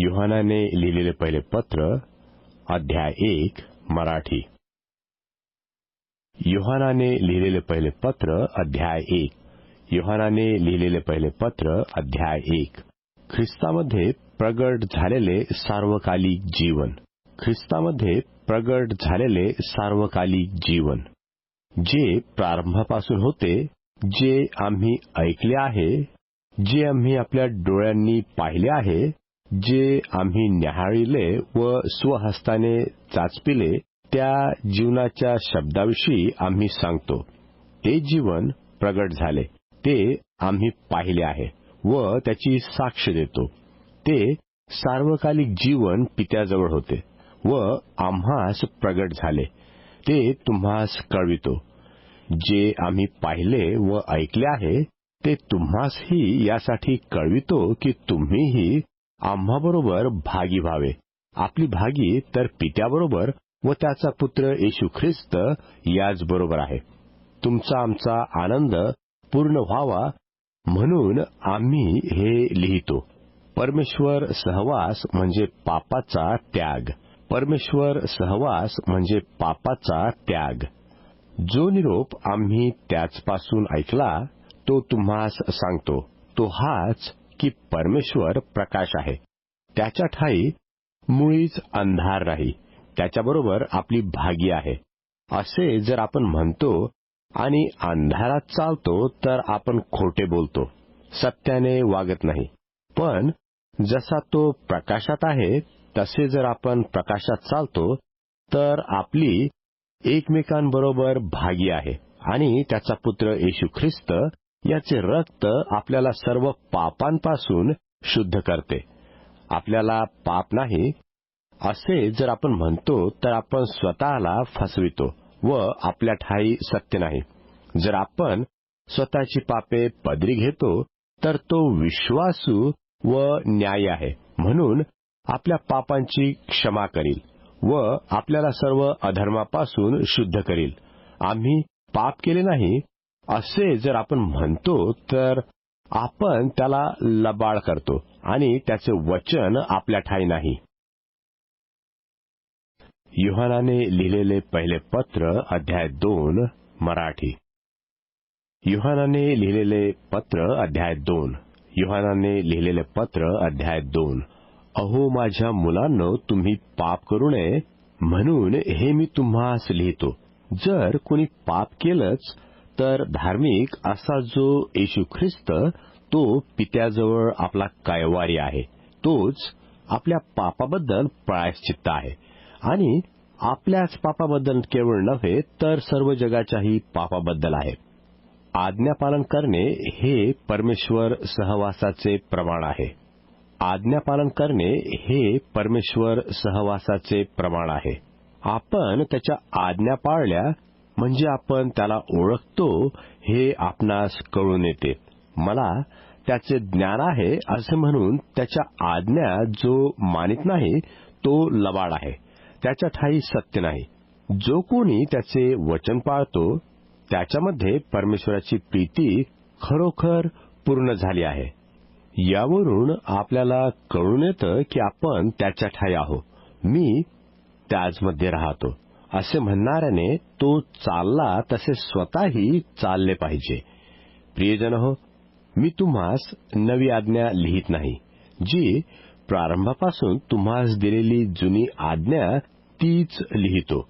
युहानाने लिहिलेले पहिले पत्र, अध्याय एक, मराठी। युहानाने लिहिलेले पहिले पत्र, अध्याय एक। युहानाने लिहिलेले पहिले पत्र, अध्याय एक। ख्रिस्तामध्ये प्रगट झालेले सार्वकालिक जीवन। ख्रिस्तामध्ये प्रगट झालेले सार्वकालिक जीवन। जे प्रारंभापासून होते, जे आम्ही ऐकले आहे, जे आम्ही आपल्या डोळ्यांनी पाहिले आहे जे आम्ही न्याहाळिले व स्वहस्ताने चाचपिले त्या जीवनाच्या शब्दाविषयी आम्ही सांगतो. ते जीवन प्रगट झाले. ते आम्ही पाहिले आहे व त्याची साक्ष देतो. ते सार्वकालिक जीवन पित्याजवळ होते व आम्हास प्रगट झाले. ते तुम्हास कळवितो. जे आम्ही पाहिले व ऐकले आहे ते तुम्हासही यासाठी कळवितो की तुम्हीही आम्हाबरोबर भागी व्हावे. आपली भागी तर पित्याबरोबर व त्याचा पुत्र येशू ख्रिस्त याचबरोबर आहे. तुमचा आमचा आनंद पूर्ण व्हावा म्हणून आम्ही हे लिहितो. परमेश्वर सहवास म्हणजे पापाचा त्याग. परमेश्वर सहवास म्हणजे पापाचा त्याग. जो निरोप आम्ही त्याचपासून ऐकला तो तुम्हास सांगतो. तो हाच की परमेश्वर प्रकाश आहे. त्याच्या ठाई मुळीच अंधार नाही. त्याच्याबरोबर आपली भागी आहे. असे जर आपण म्हणतो आणि अंधारात चालतो तर आपण खोटे बोलतो. सत्याने वागत नाही. पण जसा तो प्रकाशात आहे तसे जर आपण प्रकाशात चालतो तर आपली एकमेकांबरोबर भागी आहे आणि त्याचा पुत्र येशू ख्रिस्त याचे रक्त आपल्याला सर्व पापांपासून शुद्ध करते. आपल्याला पाप नाही. असे जर आपण म्हणतो तर आपण स्वतःला फसवितो व आपल्या ठाई सत्य नाही. जर आपण स्वतःची पापे पदरी घेतो तर तो विश्वासू व न्याय आहे. म्हणून आपल्या पापांची क्षमा करील व आपल्याला सर्व अधर्मापासून शुद्ध करील. आम्ही पाप केले नाही असे जर आपण म्हणतो तर आपण त्याला लबाळ करतो आणि त्याचे वचन आपल्या ठाई नाही. युहानाने लिहिलेले पहिले पत्र अध्याय दोन मराठी. युहानाने लिहिलेले पत्र अध्याय दोन. युहानाने लिहिलेले पत्र अध्याय दोन. अहो माझ्या मुलांनो तुम्ही पाप करू नये म्हणून हे मी तुम्हास लिहितो. जर कोणी पाप केलंच तर धार्मिक असा जो येशू ख्रिस्त तो पित्याजवळ आपला कैवारी आहे. तोच आपल्या पापाबद्दल प्रायश्चित्त आहे. आणि आपल्याच पापाबद्दल केवळ नव्हे तर सर्व जगाच्याही पापाबद्दल आहे. आज्ञापालन करणे हे परमेश्वर सहवासाचे प्रमाण आहे. आज्ञापालन करणे हे परमेश्वर सहवासाचे प्रमाण आहे. आपण त्याच्या आज्ञा पाळल्या म्हणजे आपण त्याला ओळखतो हे आपणास कळून येते. मला त्याचे ज्ञान आहे असे म्हणून त्याच्या आज्ञा जो मानित नाही तो लबाड आहे. त्याच्या ठाई सत्य नाही. जो कोणी त्याचे वचन पाळतो त्याच्यामध्ये परमेश्वराची प्रीती खरोखर पूर्ण झाली आहे. यावरून आपल्याला कळून येतं की आपण त्याच्या ठाई आहो मी त्याचमध्ये राहतो. असे म्हणणाऱ्याने तो चालला तसे स्वतःही चालले पाहिजे. प्रियजन हो मी तुम्हास नवी आज्ञा लिहित नाही जी प्रारंभापासून तुम्हास दिलेली जुनी आज्ञा तीच लिहितो.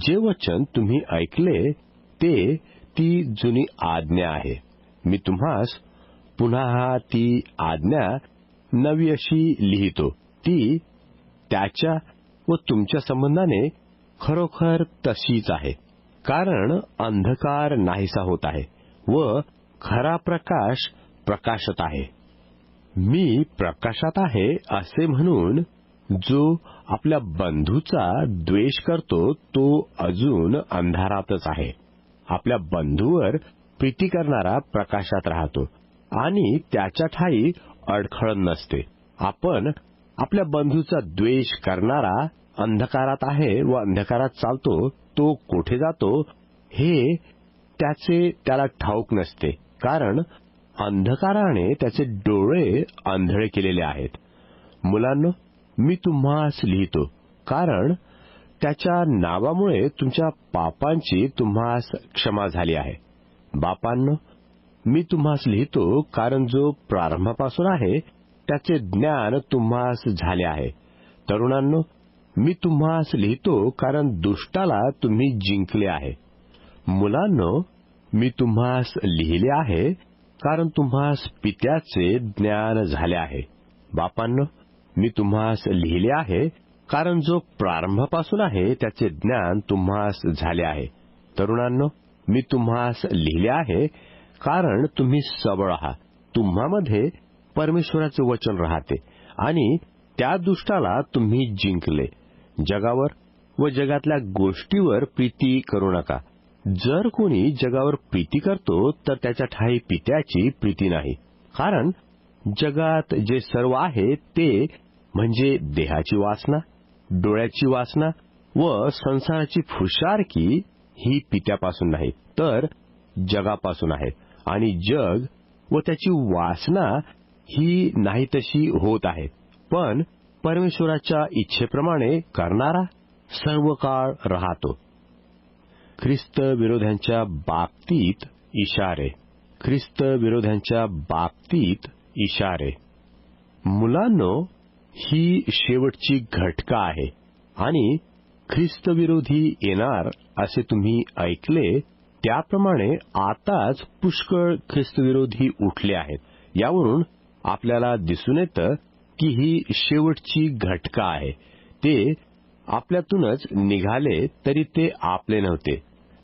जे वचन तुम्ही ऐकले ते ती जुनी आज्ञा आहे. मी तुम्हास पुन्हा ती आज्ञा नवी अशी लिहितो. ती त्याच्या व तुमच्या संबंधाने खरोखर तशीच आहे. कारण अंधकार नाहीसा होत आहे व खरा प्रकाश प्रकाशत आहे. मी प्रकाशात आहे असे म्हणून जो आपल्या बंधूचा द्वेष करतो तो अजून अंधारातच आहे. आपल्या बंधूवर प्रीती करणारा प्रकाशात राहतो आणि त्याच्या ठाई अडखळ नसते. आपण आपल्या बंधूचा द्वेष करणारा अंधकारात आहे व अंधकारात चालतो तो कोठे जातो हे त्याचे त्याला ठाऊक नसते. कारण अंधकाराने त्याचे डोळे आंधळे केलेले आहेत. मुलांनो मी तुम्हास लिहितो. कारण त्याच्या नावामुळे तुमच्या पापांची तुम्हास क्षमा झाली आहे. बापांनो मी तुम्हास लिहितो कारण जो प्रारंभापासून आहे त्याचे ज्ञान तुम्हास झाले आहे. तरुणांनो मी तुम्हास लिहितो कारण दुष्टाला तुम्ही जिंकले आहे. मुलांनो मी तुम्हास लिहिले आहे कारण तुम्हास पित्याचे ज्ञान झाले आहे. बापांनो मी तुम्हास लिहिले आहे कारण जो प्रारंभापासून आहे त्याचे ज्ञान तुम्हास झाले आहे. तरुणांनो मी तुम्हास लिहिले आहे कारण तुम्ही सबळ आहात तुम्हामध्ये परमेश्वराचे वचन राहते आणि त्या दुष्टाला तुम्ही जिंकले. जगावर व जगातल्या गोष्टीवर प्रीती करू नका. जर कोणी जगावर प्रीती करतो तर त्याच्या ठाई पित्याची प्रीती नाही. कारण जगात जे सर्व आहे ते म्हणजे देहाची वासना डोळ्याची वासना व संसाराची फुशारकी ही पित्यापासून नाही तर जगापासून आहे. आणि जग व त्याची वासना ही नाही तशी होत आहे. पण परमेश्वराच्या इच्छेप्रमाणे करणारा सर्व काळ राहतो. ख्रिस्त विरोध्यांच्या बाबतीत इशारे. ख्रिस्त विरोध्यांच्या बाबतीत इशारे. मुलांनो ही शेवटची घटका आहे आणि ख्रिस्तविरोधी येणार असे तुम्ही ऐकले त्याप्रमाणे आताच पुष्कळ ख्रिस्तविरोधी उठले आहेत. यावरून आपल्याला दिसून येतं की ही शेवटची घटका आहे. ते आपल्यातूनच निघाले तरी ते आपले नव्हते.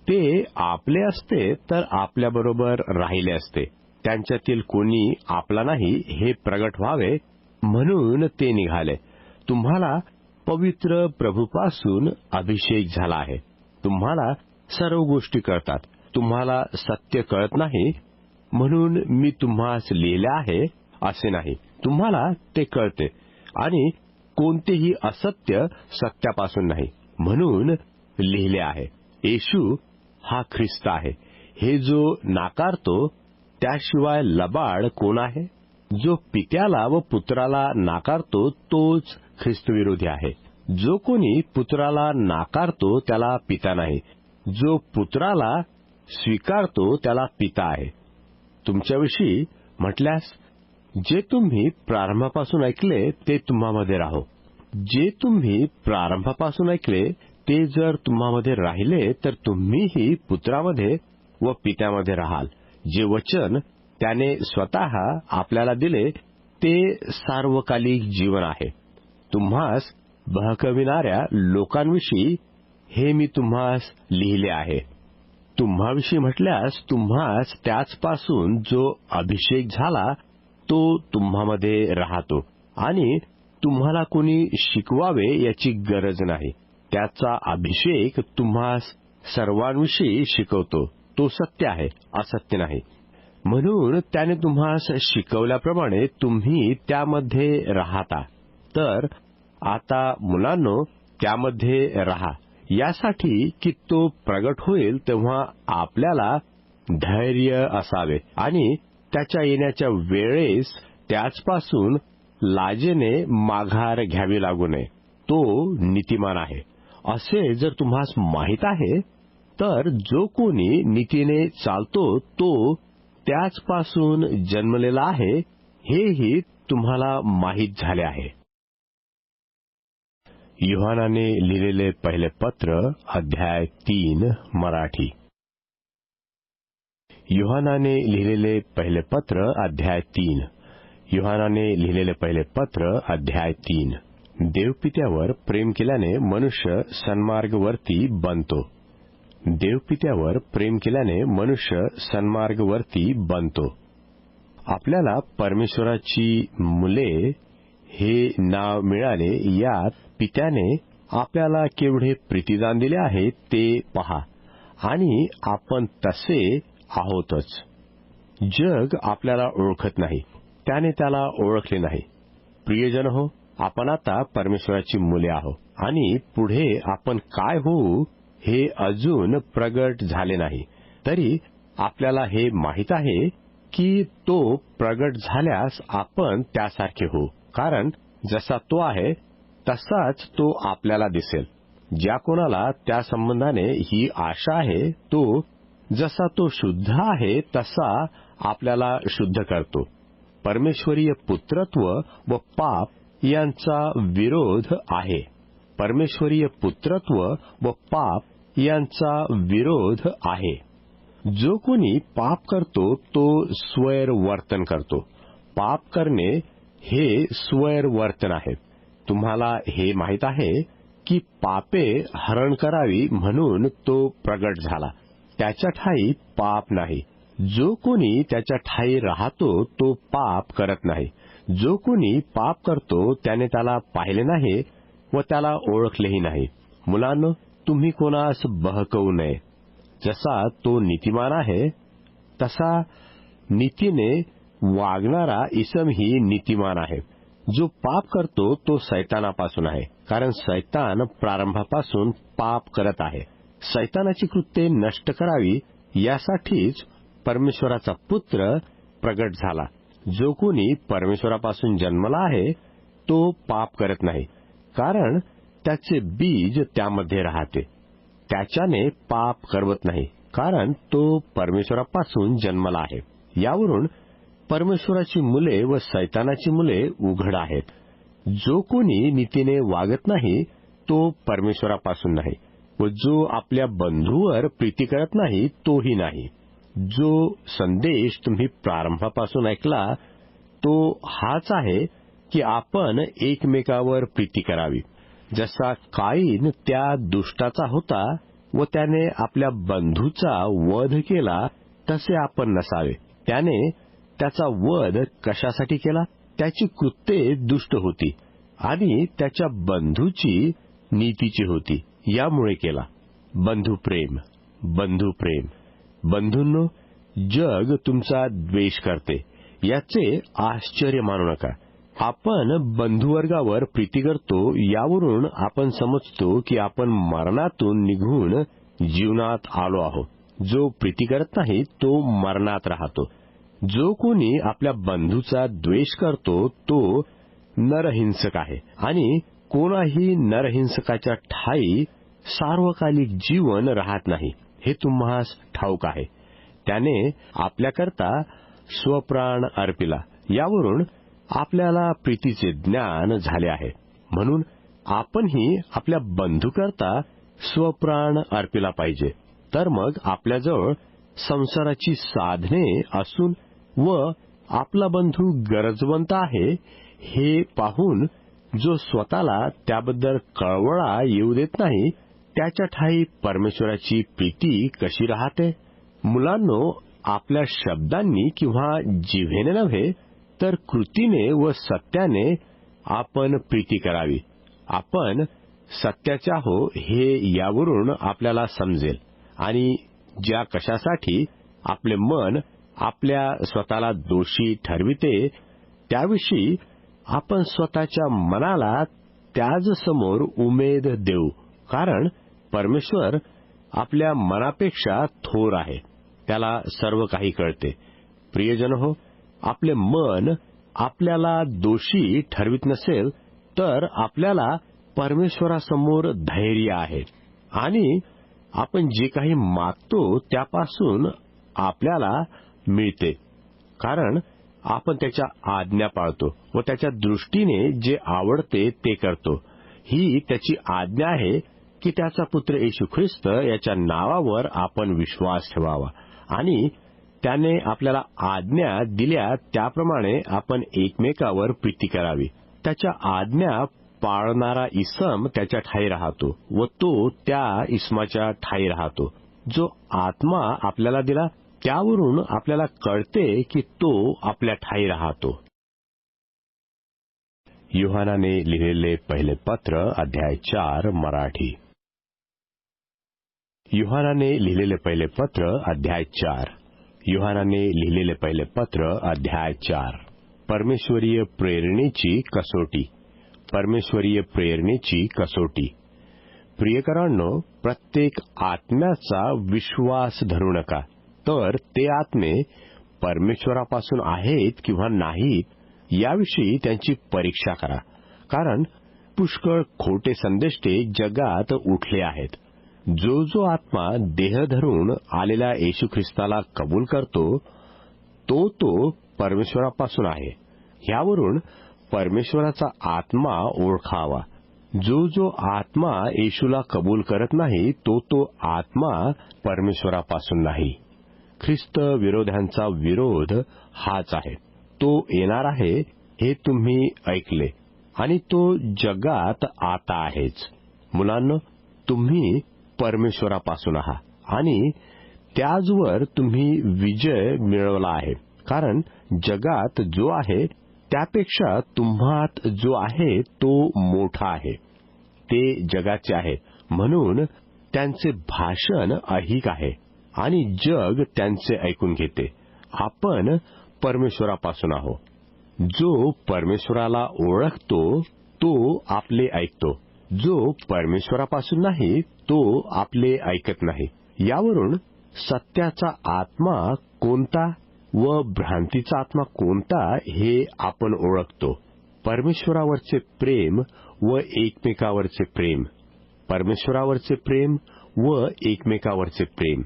ते आपले असते तर आपल्याबरोबर राहिले असते. त्यांच्यातील कोणी आपला नाही हे प्रगट व्हावे म्हणून ते निघाले. तुम्हाला पवित्र प्रभूपासून अभिषेक झाला आहे. तुम्हाला सर्व गोष्टी कळतात. तुम्हाला सत्य कळत नाही म्हणून मी तुम्हास लिहिले आहे. असे नाही. तुम्हाला ते कळते. आणि कोणतेही असत्य सत्यापासून नाही. म्हणून लिहिले आहे येशू हा ख्रिस्त आहे. हे जो नाकारतो त्याशिवाय लबाड कोण आहे? जो पित्याला व पुत्राला नाकारतो तोच ख्रिस्तविरोधी आहे. जो कोणी पुत्राला नाकारतो त्याला पिता नाही. जो पुत्राला स्वीकारतो त्याला पिता आहे. तुमच्याविषयी म्हटल्यास जे तुम्ही प्रारंभापासून ऐकले ते तुम्हामध्ये राहो. जे तुम्ही प्रारंभापासून ऐकले ते जर तुम्हामध्ये राहिले तर तुम्हीही पुत्रामध्ये व पित्यामध्ये राहाल. जे वचन त्याने स्वतः आपल्याला दिले ते सार्वकालिक जीवन आहे. तुम्हास बहकविणाऱ्या लोकांविषयी हे मी तुम्हास लिहिले आहे. तुम्हाविषयी म्हटल्यास तुम्हास त्याचपासून जो अभिषेक झाला तो तुम्हामध्ये राहतो. आणि तुम्हाला कोणी शिकवावे याची गरज नाही. त्याचा अभिषेक तुम्हास सर्वांविषयी शिकवतो. तो सत्य आहे असत्य नाही. म्हणून त्याने तुम्हास शिकवल्याप्रमाणे तुम्ही त्यामध्ये राहता. तर आता मुलांनो त्यामध्ये राहा. यासाठी की तो प्रगट होईल तेव्हा आपल्याला धैर्य असावे. आणि त्याच्या येण्याच्या वेळेस त्याचपासून लाजेने माघार घ्यावी लागू नये. तो नीतिमान आहे. असे जर तुम्हास माहीत आहे तर जो कोणी नीतीने चालतो तो त्याचपासून जन्मलेला आहे हेही तुम्हाला माहीत झाले आहे. युहानाने लिहिलेले पहिले पत्र अध्याय तीन मराठी. युहानाने लिहिलेले पहिले पत्र अध्याय तीन. युहानाने लिहिलेले पहिले पत्र अध्याय तीन. देवपित्यावर प्रेम केल्याने मनुष्य सन्मार्गवरती बनतो. देवपित्यावर प्रेम केल्याने मनुष्य सन्मार्गवरती बनतो. आपल्याला परमेश्वराची मुले हे नाव मिळाले यात पित्याने आपल्याला केवढे प्रीतिदान दिले आहे ते पहा. आणि आपण तसे आहोतच. जग आपल्याला ओळखत नाही. त्याने त्याला ओळखले नाही. प्रियजन हो आपण आता परमेश्वराची मुले आहो आणि पुढे आपण काय होऊ हे अजून प्रगट झाले नाही. तरी आपल्याला हे माहीत आहे की तो प्रगट झाल्यास आपण त्यासारखे होऊ. कारण जसा तो आहे तसाच तो आपल्याला दिसेल. ज्या कोणाला त्या संबंधाने ही आशा आहे तो जसा तो शुद्ध आहे तसा आपल्याला शुद्ध करतो. परमेश्वरीय पुत्रत्व व पाप यांचा विरोध आहे. परमेश्वरीय पुत्रत्व व पाप यांचा विरोध आहे. जो कोणी पाप करतो तो स्वैर वर्तन करतो. पाप करणे हे स्वैर वर्तन आहे. तुम्हाला हे माहीत आहे की पापे हरण करावी म्हणून तो प्रगट झाला. त्याच्या ठाई पाप नाही. जो कोणी त्याच्या ठाई राहतो तो पाप करत नाही. जो कोणी पाप करतो त्याने त्याला पाहिले नाही व त्याला ओळखलेही नाही. मुलांनो तुम्ही कोणास बहकवू नये. जसा तो नीतिमान आहे तसा नीतीने वागणारा इसमही नीतिमान आहे. जो पाप करतो तो सैतानापासून आहे. कारण सैतान प्रारंभापासून पाप करत आहे. सैतानाची कृत्ये नष्ट करावी यासाठीच परमेश्वराचा पुत्र प्रगट झाला. जो कोणी परमेश्वरापासून जन्मला आहे तो पाप करत नाही. कारण त्याचे बीज त्यामध्ये राहते. त्याच्याने पाप करवत नाही. कारण तो परमेश्वरापासून जन्मला आहे. यावरून परमेश्वराची मुले व सैतानाची मुले उघड आहेत. जो कोणी नीतीने वागत नाही तो परमेश्वरापासून नाही. व जो आपल्या बंधूवर प्रीती करत नाही तोही नाही. जो संदेश तुम्ही प्रारंभापासून ऐकला तो हाच आहे की आपण एकमेकावर प्रीती करावी. जसा काईन त्या दुष्टाचा होता व त्याने आपल्या बंधूचा वध केला तसे आपण नसावे. त्याने त्याचा वध कशासाठी केला? त्याची कृत्ये दुष्ट होती आणि त्याच्या बंधूची नीतीची होती. यामुळे केला. बंधुप्रेम बंधुप्रेम बंधूंनो जग तुमचा द्वेष करते. याचे आश्चर्य मानू नका. आपण बंधुवर्गावर प्रीती करतो यावरून आपण समजतो की आपण मरणातून निघून जीवनात आलो आहोत. जो प्रीती करत नाही तो मरणात राहतो. जो कोणी आपल्या बंधूचा द्वेष करतो तो नरहिंसक आहे. आणि कोणाही नरहिंसकाच्या ठाई सार्वकालिक जीवन राहत नाही. हे तुम्हास ठाऊक आहे. त्याने आपल्याकरता स्वप्राण अर्पिला. यावरून आपल्याला प्रीतीचे ज्ञान झाले आहे. म्हणून आपणही आपल्या बंधूकरता स्वप्राण अर्पिला पाहिजे. तर मग आपल्याजवळ संसाराची साधने असून व आपला बंधू गरजवंत आहे हे पाहून जो स्वतःला त्याबद्दल कळवळा येऊ देत नाही त्याच्या ठाई परमेश्वराची प्रीती कशी राहते? मुलांनो आपल्या शब्दांनी किंवा जिव्हेने नव्हे तर कृतीने व सत्याने आपण प्रीती करावी. आपण सत्याच्या हो हे यावरून आपल्याला समजेल आणि ज्या कशासाठी आपले मन आपल्या स्वतःला दोषी ठरविते त्याविषयी आपण स्वतःच्या मनाला त्याच समोर उमेद देऊ. कारण परमेश्वर आपल्या मनापेक्षा थोर आहे. त्याला सर्व काही कळते. प्रियजन हो आपले मन आपल्याला दोषी ठरवित नसेल तर आपल्याला परमेश्वरासमोर धैर्य आहे. आणि आपण जे काही मागतो त्यापासून आपल्याला मिळते. कारण आपण त्याच्या आज्ञा पाळतो व त्याच्या दृष्टीने जे आवडते ते करतो. ही त्याची आज्ञा आहे की त्याचा पुत्र येशू ख्रिस्त याच्या नावावर आपण विश्वास ठेवावा. आणि त्याने आपल्याला आज्ञा दिल्या त्याप्रमाणे आपण एकमेकावर प्रीती करावी. त्याच्या आज्ञा पाळणारा इसम त्याच्या ठाई राहतो व तो त्या इसमाच्या ठाई राहतो. जो आत्मा आपल्याला दिला त्यावरून आपल्याला कळते की तो आपल्या ठाई राहतो. युहानाने लिहिलेले पहिले पत्र अध्याय चार मराठी. युहानाने लिहिलेले पहिले पत्र अध्याय चार. युहानाने लिहिलेले पहिले पत्र अध्याय चार. परमेश्वरीय प्रेरणेची कसोटी. परमेश्वरीय प्रेरणेची कसोटी. प्रियकरांनो प्रत्येक आत्म्याचा विश्वास धरू नका. तर ते आत्मे परमेश्वरापासून आहेत किंवा नाहीत याविषयी त्यांची परीक्षा करा. कारण पुष्कळ खोटे संदेष्टे जगात उठले आहेत. जो जो आत्मा देह धरून आलेल्या येशू ख्रिस्ताला कबूल करतो तो तो परमेश्वरापासून आहे. ह्यावरून परमेश्वराचा आत्मा ओळखावा. जो जो आत्मा येशूला कबूल करत नाही तो तो आत्मा परमेश्वरापासून नाही. ख्रिस्त विरोध्यांचा विरोध हाच आहे. तो येणार आहे हे तुम्ही ऐकले. आणि तो जगात आता आहेच. मुलांना तुम्ही परमेश्वरापासून आहात. आणि त्याचवर तुम्ही विजय मिळवला आहे. कारण जगात जो आहे त्यापेक्षा तुम्हात जो आहे तो मोठा आहे. ते जगाचे आहे. म्हणून त्यांचे भाषण अहिक आहे. आणि जग त्यांचे ऐकून घेते. आपण परमेश्वरापासून आहो जो परमेश्वराला ओळखतो तो आपले ऐकतो. जो परमेश्वरापासून नाही तो आपले ऐकत नाही. यावरून सत्याचा आत्मा कोणता व भ्रांतीचा आत्मा कोणता हे आपण ओळखतो. परमेश्वरावरचे प्रेम व एकमेकावरचे प्रेम. परमेश्वरावरचे प्रेम व एकमेकावरचे प्रेम.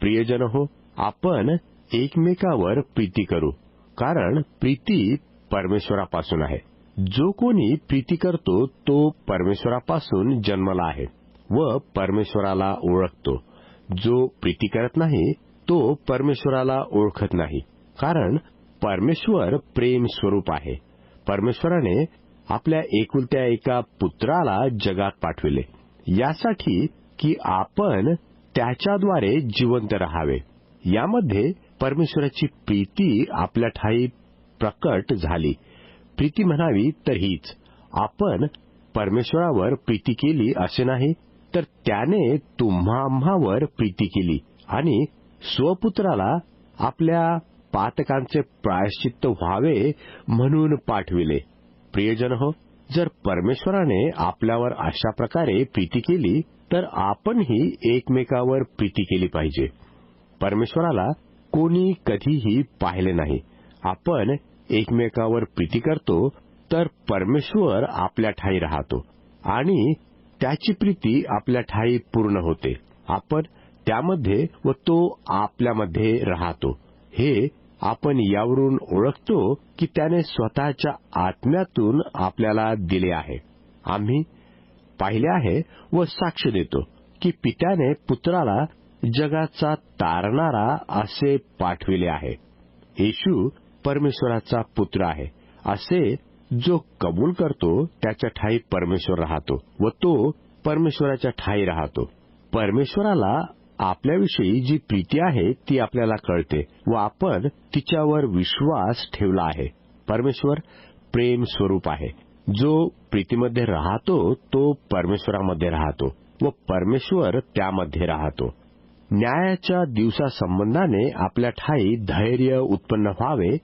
प्रियजन हो आपण एकमेकावर प्रीती करू कारण प्रीती परमेश्वरापासून आहे. जो कोणी प्रीती करतो तो परमेश्वरापासून जन्मला आहे व परमेश्वराला ओळखतो. जो प्रीती करत नाही तो परमेश्वराला ओळखत नाही. कारण परमेश्वर प्रेम स्वरूप आहे. परमेश्वराने आपल्या एकुलत्या एका पुत्राला जगात पाठविले. यासाठी की आपण त्याच्याद्वारे जिवंत राहावे. यामध्ये परमेश्वराची प्रीती आपल्या ठाई प्रकट झाली. प्रीती म्हणावी तर हीच. आपण परमेश्वरावर प्रीती केली असे नाही तर त्याने तुम्हा आम्हावर प्रीती केली आणि स्वपुत्राला आपल्या पातकांचे प्रायश्चित्त व्हावे म्हणून पाठविले. प्रियजन हो जर परमेश्वराने आपल्यावर अशा प्रकारे प्रीती केली तर आपणही एकमेकावर प्रीती केली पाहिजे. परमेश्वराला कोणी कधीही पाहिले नाही. आपण एकमेकावर प्रीती करतो तर परमेश्वर आपल्या ठाई राहतो आणि त्याची प्रीती आपल्या ठाई पूर्ण होते. आपण त्यामध्ये व तो आपल्यामध्ये राहतो. हे आपण यावरून ओळखतो की त्याने स्वतःच्या आत्म्यातून आपल्याला दिले आहे. आम्ही पाहिले आहे व साक्ष देतो की पित्याने पुत्राला जगाचा तारणारा असे पाठविले आहे. येशू परमेश्वराचा पुत्र आहे. असे जो कबूल करतो त्याच्या ठाई परमेश्वर राहतो व तो परमेश्वराच्या ठाई राहतो. परमेश्वराला आपल्याविषयी जी प्रीती आहे ती आपल्याला कळते व आपण तिच्यावर विश्वास ठेवला आहे. परमेश्वर प्रेम स्वरूप आहे. जो प्रीतीमध्ये राहतो तो परमेश्वरामध्ये राहतो व परमेश्वर त्यामध्ये राहतो. न्यायाच्या दिवसासंबंधाने आपल्या ठाई धैर्य उत्पन्न व्हावे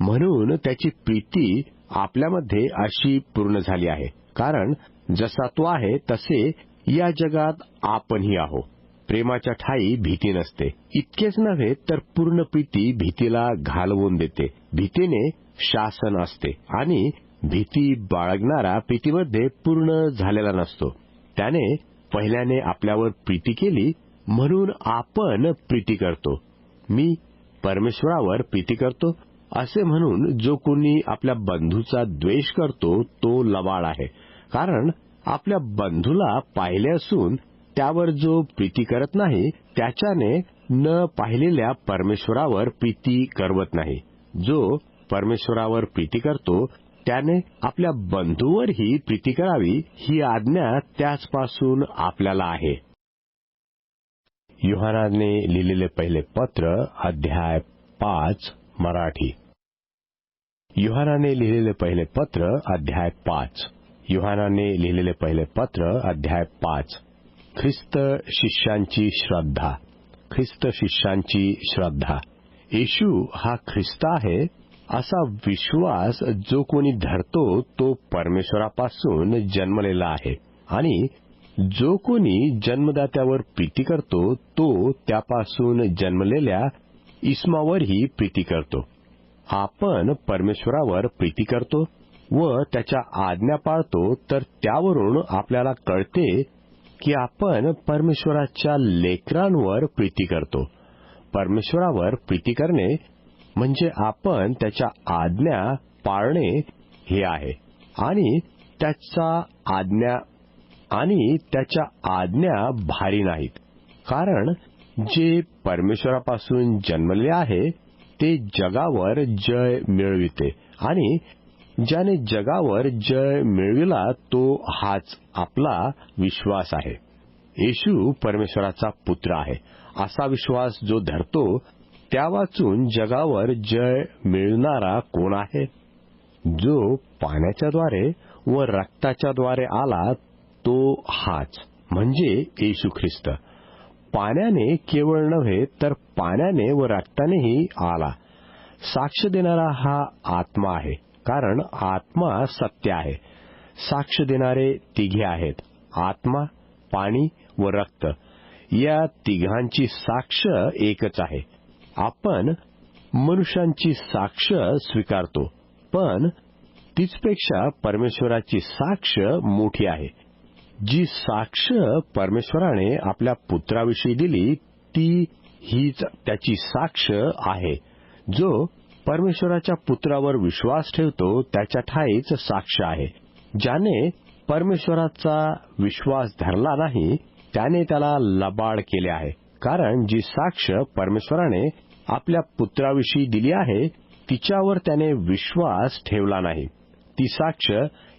म्हणून त्याची प्रीती आपल्यामध्ये अशी पूर्ण झाली आहे. कारण जसा तो आहे तसे या जगात आपणही आहो प्रेमाच्या ठाई भीती नसते. इतकेच नव्हे तर पूर्ण प्रीती भीतीला घालवून देते. भीतीने शासन असते. आणि भीती बाळगणारा प्रीतीमध्ये पूर्ण झालेला नसतो. त्याने पहिल्याने आपल्यावर प्रीती केली म्हणून आपण प्रीती करतो. मी परमेश्वरावर प्रीती करतो असे म्हणून जो कोणी आपल्या बंधूचा द्वेष करतो तो लबाड आहे. कारण आपल्या बंधूला पाहिले असून त्यावर जो प्रीती करत नाही त्याच्याने न पाहिलेल्या परमेश्वरावर प्रीती करवत नाही. जो परमेश्वरावर प्रीती करतो त्याने आपल्या बंधूवरही प्रीती करावी ही आज्ञा त्याचपासून आपल्याला आहे. युहानाने लिहिलेले पहिले पत्र अध्याय पाच मराठी. युहानाने लिहिलेले पहिले पत्र अध्याय पाच. युहानाने लिहिलेले पहिले पत्र अध्याय पाच. ख्रिस्त शिष्यांची श्रद्धा. ख्रिस्त शिष्यांची श्रद्धा. येशू हा ख्रिस्त आहे असा विश्वास जो कोणी धरतो तो परमेश्वरापासून जन्मलेला आहे. आणि जो कोणी जन्मदात्यावर प्रीती करतो तो त्यापासून जन्मलेल्या इस्मावरही प्रीती करतो. आपण परमेश्वरावर प्रीती करतो व त्याच्या आज्ञा पाळतो तर त्यावरून आपल्याला कळते की आपण परमेश्वराच्या लेकरांवर प्रीती करतो. परमेश्वरावर प्रीती करणे म्हणजे आपण त्याच्या आज्ञा पाळणे हे आहे. आणि त्याचा आज्ञा आणि त्याच्या आज्ञा भारी नाहीत. कारण जे परमेश्वरापासून जन्मले आहे ते जगावर जय मिळविते. आणि ज्याने जगावर जय मिळविला तो हाच आपला विश्वास आहे. येशू परमेश्वराचा पुत्र आहे. असा विश्वास जो धरतो त्या वाचून जगावर जय मिळणारा कोण आहे? जो पाण्याच्याद्वारे व रक्ताच्याद्वारे आला तो हाच म्हणजे येशू ख्रिस्त. पाण्याने केवळ नव्हे तर पाण्याने व रक्तानेही आला. साक्ष देणारा हा आत्मा आहे कारण आत्मा सत्य आहे. साक्ष देणारे तिघे आहेत आत्मा पाणी व रक्त. या तिघांची साक्ष एकच आहे. आपण मनुष्यांची साक्ष स्वीकारतो पण तीचपेक्षा परमेश्वराची साक्ष मोठी आहे. जी साक्ष परमेश्वराने आपल्या पुत्राविषयी दिली ती हीच त्याची साक्ष आहे. जो परमेश्वराच्या पुत्रावर विश्वास ठेवतो त्याच्या ठाईच साक्ष आहे. ज्याने परमेश्वराचा विश्वास धरला नाही त्याने त्याला लबाड केले आहे. कारण जी साक्ष परमेश्वराने आपल्या पुत्राविषयी दिली आहे तिच्यावर त्याने विश्वास ठेवला नाही. ती साक्ष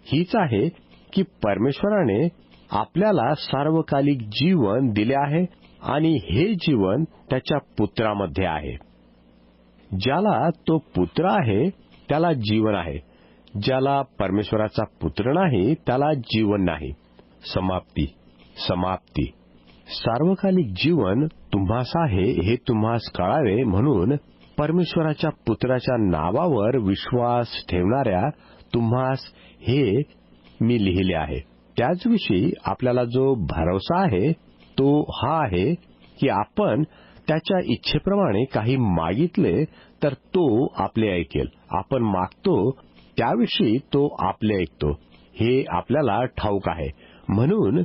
हीच आहे की परमेश्वराने आपल्याला सार्वकालिक जीवन दिले आहे आणि हे जीवन त्याच्या पुत्रामध्ये आहे. ज्याला तो पुत्र आहे त्याला जीवन आहे. ज्याला परमेश्वराचा पुत्र नाही त्याला जीवन नाही. समाप्ती समाप्ती. सार्वकालिक जीवन तुम्हास आहे हे तुम्हास कळावे म्हणून परमेश्वराच्या पुत्राच्या नावावर विश्वास ठेवणाऱ्या तुम्हास हे मी लिहिले आहे. त्याचविषयी आपल्याला जो भरोसा आहे तो हा आहे की आपण त्याच्या इच्छेप्रमाणे काही मागितले तर तो आपले ऐकेल. आपण मागतो त्याविषयी तो आपले ऐकतो. हे आपल्याला ठाऊक आहे. म्हणून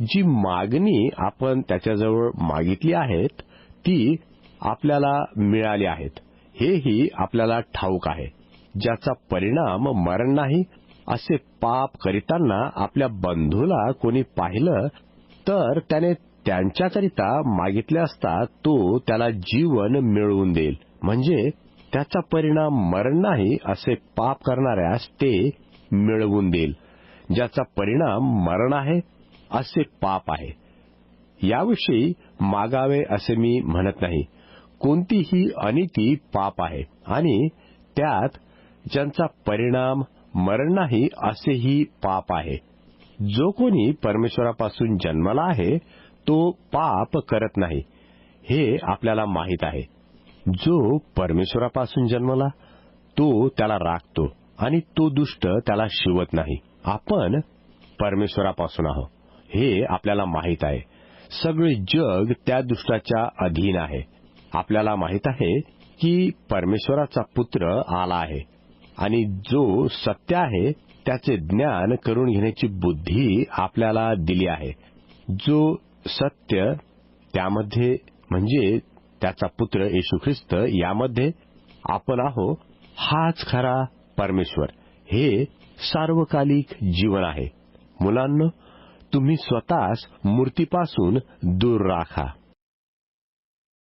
जी मागणी आपण त्याच्याजवळ मागितली आहेत ती आपल्याला मिळाली आहेत. हेही आपल्याला ठाऊक आहे. ज्याचा परिणाम मरण नाही असे पाप करीताना आपल्या बंधूला कोणी पाहिलं तर त्याने त्यांच्याकरिता मागितले असता तो त्याला जीवन मिळवून देईल. म्हणजे त्याचा परिणाम मरण नाही असे पाप करणाऱ्यास ते मिळवून देईल. ज्याचा परिणाम मरण आहे असे पाप आहे. याविषयी मागावे असे मी म्हणत नाही. कोणतीही अनिती पाप आहे आणि त्यात ज्यांचा परिणाम मरण नाही असेही पाप आहे. जो कोणी परमेश्वरापासून जन्मला आहे तो पाप करत नाही. हे आपल्याला माहीत आहे. जो परमेश्वरापासून जन्मला तो त्याला राखतो आणि तो दुष्ट त्याला शिवत नाही. आपण परमेश्वरापासून आहोत. हे आपल्याला माहीत आहे. सगळे जग त्या दुष्टाच्या अधीन आहे. आपल्याला माहीत आहे की परमेश्वराचा पुत्र आला आहे. आणि जो सत्य आहे त्याचे ज्ञान करून घेण्याची बुद्धी आपल्याला दिली आहे. जो सत्य त्यामध्ये म्हणजे त्याचा पुत्र येशू ख्रिस्त यामध्ये आपण आहो हाच खरा परमेश्वर. हे सार्वकालिक जीवन आहे. मुलांना तुम्ही स्वतःस मूर्तीपासून दूर राखा.